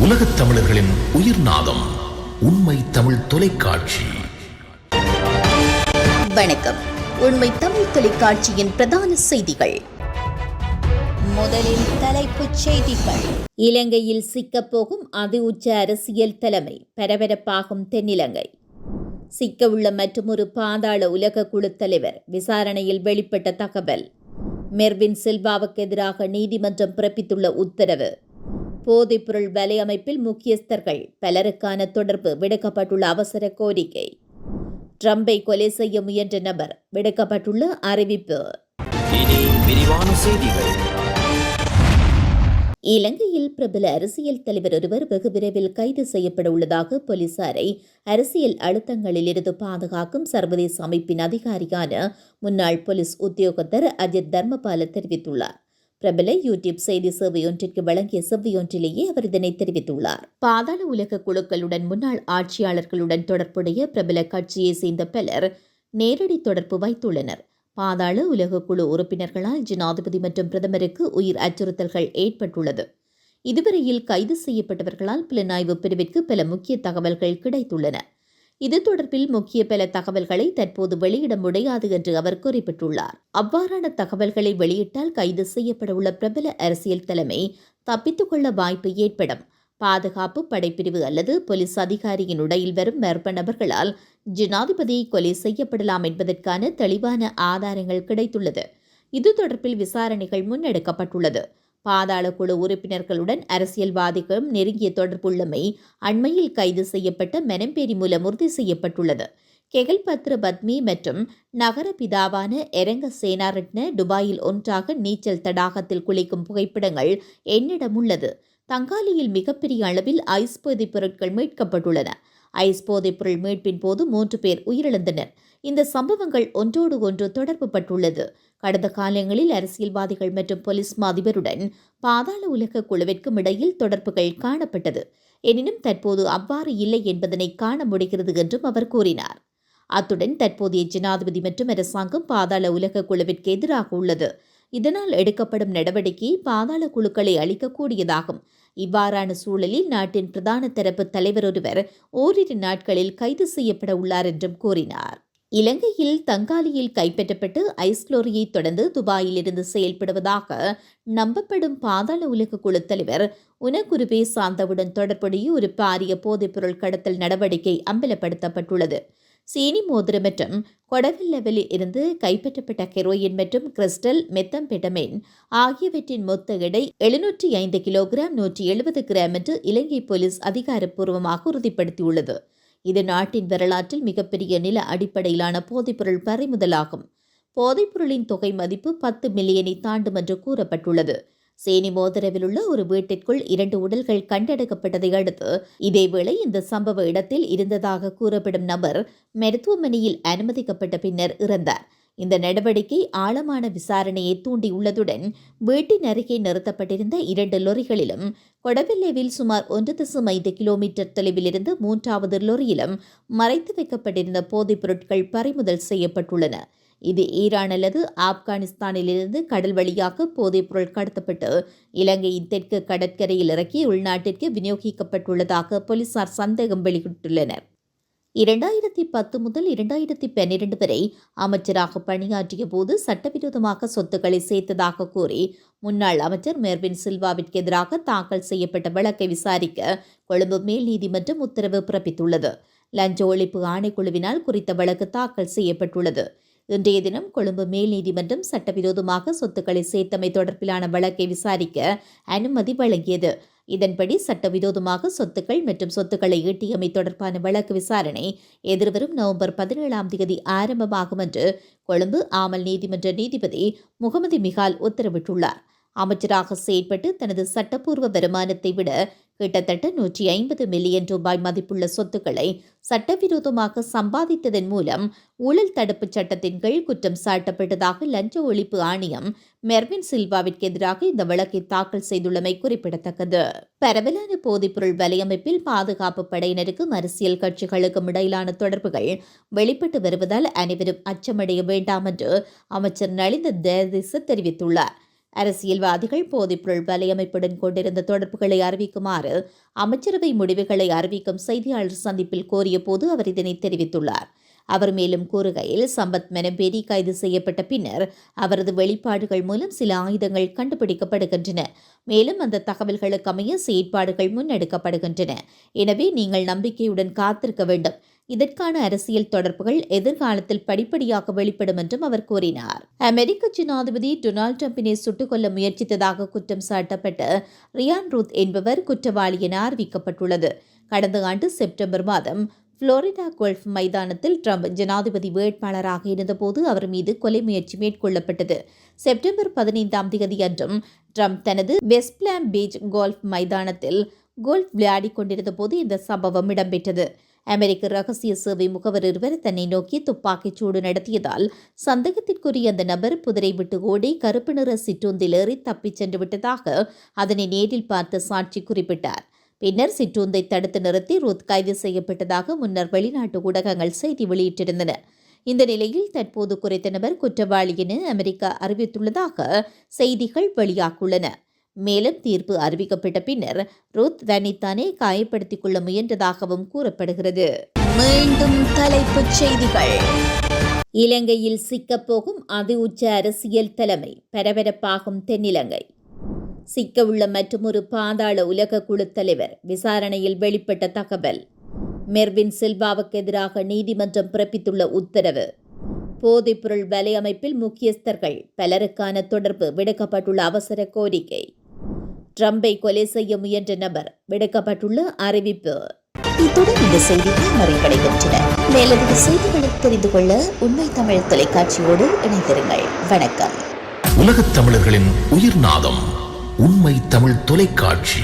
உலகத் தமிழர்களின் உயிர் நாதம் உண்மை தமிழ் தொலைக்காட்சி. வணக்கம். உண்மை தமிழ் தொலைக்காட்சியின் பிரதான செய்திகள். முதலில் தலைப்புச் செய்திகள். இலங்கையில் சிக்கப்போகும் அதி உச்ச அரசியல் தலைமை பரபரப்பாகும் தென்னிலங்கை. சிக்கவுள்ள மற்றொரு பாதாள உலக குழு தலைவர் விசாரணையில் வெளிப்பட்ட தகவல். மெர்வின் சில்வாவுக்கு எதிராக நீதிமன்றம் பிறப்பித்துள்ள உத்தரவு. போதைப்பொருள் வலையமைப்பில் முக்கியஸ்தர்கள் பலருக்கான தொடர்பு விடுக்கப்பட்டுள்ள அவசர கோரிக்கை. ட்ரம்பை கொலை செய்ய முயன்ற நபர் விடுக்கப்பட்டுள்ள அறிவிப்பு. இலங்கையில் பிரபல அரசியல் தலைவர் ஒருவர் வெகு விரைவில் கைது செய்யப்பட உள்ளதாக போலீசாரை அரசியல் அழுத்தங்களிலிருந்து பாதுகாக்கும் சர்வதேச அமைப்பின் அதிகாரியான முன்னாள் போலீஸ் உத்தியோகத்தர் அஜித் தர்மபால தெரிவித்துள்ளார். பிரபல யூடியூப் செய்தி சேவையொன்றிற்கு வழங்கிய செவ்வியொன்றிலேயே அவர் இதனை தெரிவித்துள்ளார். பாதாள உலக குழுக்களுடன் முன்னாள் ஆட்சியாளர்களுடன் தொடர்புடைய பிரபல கட்சியை சேர்ந்த பலர் நேரடி தொடர்பு வைத்துள்ளனர். பாதாள உலக குழு உறுப்பினர்களால் ஜனாதிபதி மற்றும் பிரதமருக்கு உயிர் அச்சுறுத்தல்கள் ஏற்பட்டுள்ளது. இதுவரையில் கைது செய்யப்பட்டவர்களால் புலனாய்வு பிரிவிற்கு பல முக்கிய தகவல்கள் கிடைத்துள்ளன. இது தொடர்பில் முக்கிய பல தகவல்களை தற்போது வெளியிட முடியாது என்று அவர் குறிப்பிட்டுள்ளார். அவ்வாறான தகவல்களை வெளியிட்டால் கைது செய்யப்பட உள்ள பிரபல அரசியல் தலைமை தப்பித்துக் கொள்ள வாய்ப்பு ஏற்படும். பாதுகாப்பு படைப்பிரிவு அல்லது போலீஸ் அதிகாரியின் உடையில் வரும் மர்ம நபர்களால் ஜனாதிபதி கொலை செய்யப்படலாம் என்பதற்கான தெளிவான ஆதாரங்கள் கிடைத்துள்ளது. இது தொடர்பில் விசாரணைகள் முன்னெடுக்கப்பட்டுள்ளது. பாதாள குழு உறுப்பினர்களுடன் அரசியல்வாதிகளும் நெருங்கிய தொடர்புள்ளமை அண்மையில் கைது செய்யப்பட்ட மெனம்பேரி மூலம் உறுதி செய்யப்பட்டுள்ளது. கெகல் பத்ர பத்மி மற்றும் நகர பிதாவான எரங்க சேனாரட்ன துபாயில் ஒன்றாக நீச்சல் தடாகத்தில் குளிக்கும் புகைப்படங்கள் என்னிடம் உள்ளது. தங்காலியில் மிகப்பெரிய அளவில் ஐஸ் போதைப் பொருட்கள் மீட்கப்பட்டுள்ளன. ஐஸ் போதைப் பொருள் மீட்பின் போது மூன்று பேர் உயிரிழந்தனர். இந்த சம்பவங்கள் ஒன்றோடு ஒன்று தொடர்பு பட்டுள்ளது. கடந்த காலங்களில் அரசியல்வாதிகள் மற்றும் போலீஸ் அதிபருடன் பாதாள உலக குழுவிற்கும் இடையில் தொடர்புகள் காணப்பட்டது. எனினும் தற்போது அவ்வாறு இல்லை என்பதனை காண முடிகிறது என்றும் அவர் கூறினார். அத்துடன் தற்போதைய ஜனாதிபதி மற்றும் அரசாங்கம் பாதாள உலக குழுவிற்கு எதிராக உள்ளது. இதனால் எடுக்கப்படும் நடவடிக்கை பாதாள குழுக்களை அளிக்கக்கூடியதாகும் இவ்வாறான சூழலில் நாட்டின் பிரதான தரப்பு தலைவர் ஒருவர் ஓரிரு நாட்களில் கைது செய்யப்பட உள்ளார் என்றும் கூறினார். இலங்கையில் தங்காலியில் கைப்பற்றப்பட்டு ஐஸ்குளோரியை தொடர்ந்து துபாயிலிருந்து செயல்படுவதாக நம்பப்படும் பாதாள உலக குழு தலைவர் உனகுருபே சாந்தவுடன் தொடர்புடைய ஒரு பாரிய போதைப்பொருள் கடத்தல் நடவடிக்கை அம்பலப்படுத்தப்பட்டுள்ளது. சீனி மோதிரம் மற்றும் கொடவில்லவில் இருந்து கைப்பற்றப்பட்ட ஹெரோயின் மற்றும் கிறிஸ்டல் மெத்தம்பெட்டமின் ஆகியவற்றின் மொத்த எடை எழுநூற்றி ஐந்து கிலோகிராம் நூற்றி எழுபது கிராம் என்று இலங்கை போலீஸ் அதிகாரப்பூர்வமாக உறுதிப்படுத்தியுள்ளது. இது நாட்டின் வரலாற்றில் மிகப்பெரிய நில அடிப்படையிலான போதைப்பொருள் பறிமுதலாகும். போதைப்பொருளின் தொகை மதிப்பு பத்து மில்லியனை தாண்டும் என்று கூறப்பட்டுள்ளது. சேனி மோதரவில் உள்ள ஒரு வீட்டிற்குள் இரண்டு உடல்கள் கண்டெடுக்கப்பட்டதை அடுத்து இதேவேளை இந்த சம்பவ இடத்தில் இருந்ததாக கூறப்படும் நபர் மருத்துவமனையில் அனுமதிக்கப்பட்ட பின்னர் இறந்தார். இந்த நடவடிக்கை ஆழமான விசாரணையை தூண்டியுள்ளதுடன் வீட்டின் அருகே நிறுத்தப்பட்டிருந்த இரண்டு லொரிகளிலும் கொடவெல்லேவில் சுமார் ஒன்று தசம் ஐந்து கிலோமீட்டர் தொலைவில் இருந்து மூன்றாவது லொரியிலும் மறைத்து வைக்கப்பட்டிருந்த போதைப் பொருட்கள் பறிமுதல் செய்யப்பட்டுள்ளன. இது ஈரான் அல்லது ஆப்கானிஸ்தானிலிருந்து கடல் வழியாக போதைப்பொருள் கடத்தப்பட்டு இலங்கையின் தெற்கு கடற்கரையில் இறக்கி உள்நாட்டிற்கு விநியோகிக்கப்பட்டுள்ளதாக போலீசார் சந்தேகம் வெளியிட்டுள்ளனர். இரண்டாயிரத்தி பத்து முதல் இரண்டாயிரத்தி பன்னிரண்டு வரை அமைச்சராக பணியாற்றிய போது சட்டவிரோதமாக சொத்துக்களை சேர்த்ததாக கூறி முன்னாள் அமைச்சர் மெர்வின் சில்வாவிற்கு எதிராக தாக்கல் செய்யப்பட்ட வழக்கை விசாரிக்க கொழும்பு மேல் நீதிமன்றம் உத்தரவு பிறப்பித்துள்ளது. லஞ்ச ஒழிப்பு ஆணைக்குழுவினால் குறித்த வழக்கு தாக்கல் செய்யப்பட்டுள்ளது. இன்றைய தினம் கொழும்பு மேல் நீதிமன்றம் சட்டவிரோதமாக சொத்துக்களை சேர்த்தமை தொடர்பிலான வழக்கை விசாரிக்க அனுமதி வழங்கியது. இதன்படி சட்டவிரோதமாக சொத்துக்கள் மற்றும் சொத்துக்களை ஈட்டியமை தொடர்பான வழக்கு விசாரணை எதிர்வரும் நவம்பர் பதினேழாம் தேதி ஆரம்பமாகும் என்று கொழும்பு ஆமல் நீதிமன்ற நீதிபதி முகமது மிகால் உத்தரவிட்டுள்ளார். அமைச்சராக செயற்பட்டு தனது சட்டப்பூர்வ வருமானத்தை விட கிட்டத்தட்ட நூற்றி ஐம்பது மில்லியன் ரூபாய் மதிப்புள்ள சொத்துக்களை சட்டவிரோதமாக சம்பாதித்ததன் மூலம் ஊழல் தடுப்பு சட்டத்தின் கீழ் குற்றம் சாட்டப்பட்டதாக லஞ்ச ஒழிப்பு ஆணையம் மெர்வின் சில்வாவிற்கு எதிராக இந்த வழக்கை தாக்கல் செய்துள்ளமை குறிப்பிடத்தக்கது. பரவலான போதைப்பொருள் வலையமைப்பில் பாதுகாப்பு படையினருக்கும் அரசியல் கட்சிகளுக்கும் இடையிலான தொடர்புகள் வெளிப்பட்டு வருவதால் அனைவரும் அச்சமடைய வேண்டாம் என்று அமைச்சர் நளிந்த தேதிச தெரிவித்துள்ளார். அரசியல்வாதிகள் போதைப்பொருள் வலையமைப்புடன் கொண்டிருந்த தொடர்புகளை அறிவிக்குமாறு அமைச்சரவை முடிவுகளை அறிவிக்கும் செய்தியாளர் சந்திப்பில் கோரிய போது அவர் இதனை தெரிவித்துள்ளார். அவர் மேலும் கூறுகையில் சம்பத் மெனபேரி கைது செய்யப்பட்ட பின்னர் அவரது வெளிப்பாடுகள் மூலம் சில ஆயுதங்கள் கண்டுபிடிக்கப்படுகின்றன. மேலும் அந்த தகவல்களுக்கு அமைய செயற்பாடுகள் முன்னெடுக்கப்படுகின்றன. எனவே நீங்கள் நம்பிக்கையுடன் காத்திருக்க வேண்டும். இதற்கான அரசியல் தொடர்புகள் எதிர்காலத்தில் படிப்படியாக வெளிப்படும் என்றும் அவர் கூறினார். அமெரிக்க ஜனாதிபதி டொனால்டு டிரம்பினை சுட்டுக் கொல்ல முயற்சித்ததாக குற்றம் சாட்டப்பட்ட ரியான் ரூத் என்பவர் குற்றவாளி என அறிவிக்கப்பட்டுள்ளது. கடந்த ஆண்டு செப்டம்பர் மாதம் புளோரிடா கோல்ஃப் மைதானத்தில் ட்ரம்ப் ஜனாதிபதி வேட்பாளராக இருந்தபோது அவர் மீது கொலை முயற்சி மேற்கொள்ளப்பட்டது. செப்டம்பர் பதினைந்தாம் தேதி அன்றும் ட்ரம்ப் தனது வெஸ்ட்பிளாம் பீச் கோல்ஃப் மைதானத்தில் கோல்ஃப் விளையாடிக் கொண்டிருந்த போது இந்த சம்பவம் இடம்பெற்றது. அமெரிக்க ரகசிய சேவை முகவர் ஒருவர் தன்னை நோக்கி துப்பாக்கிச் சூடு நடத்தியதால் சந்தேகத்திற்குரிய அந்த நபர் புதிரை விட்டு ஓடி கருப்பு நிற சிற்றுந்தில் ஏறி தப்பிச் சென்று விட்டதாக அதனை நேரில் பார்த்த சாட்சி குறிப்பிட்டார். பின்னர் சிற்றுந்தை தடுத்து நிறுத்தி ரூத் கைது செய்யப்பட்டதாக முன்னர் வெளிநாட்டு ஊடகங்கள் செய்தி வெளியிட்டிருந்தன. இந்த நிலையில் தற்போது குறித்த நபர் குற்றவாளி என அமெரிக்கா அறிவித்துள்ளதாக செய்திகள் வெளியாகியுள்ளன. மேலும் தீர்ப்பு அறிவிக்கப்பட்ட பின்னர் ரூத் தன்னைத்தானே காயப்படுத்திக் கொள்ள முயன்றதாகவும் கூறப்படுகிறது. மீண்டும் தலைப்புச் செய்திகள். இலங்கையில் சிக்கப்போகும் அதி உச்ச அரசியல் தலைமை பரபரப்பாகும் தென்னிலங்கை. சிக்கவுள்ள மற்றொரு பாதாள உலக குழு தலைவர் விசாரணையில் வெளிப்பட்ட தகவல். மெர்வின் சில்வாவுக்கு எதிராக நீதிமன்றம் பிறப்பித்துள்ள உத்தரவு. போதைப்பொருள் வலையமைப்பில் முக்கியஸ்தர்கள் பலருக்கான தொடர்பு விடுக்கப்பட்டுள்ள அவசர கோரிக்கை. ட்ரம்பை கொலை செய்ய முயன்ற நபர் விடுக்கப்பட்டுள்ள அறிவிப்பு. இத்துடன் இந்த செய்திகள் நிறைவடைகின்றன. மேலதிக செய்திகளை தெரிந்து கொள்ள உண்மை தமிழ் தொலைக்காட்சியோடு இணைந்திருங்கள். வணக்கம். உலகத் தமிழர்களின் உயிர்நாதம் உண்மை தமிழ் தொலைக்காட்சி.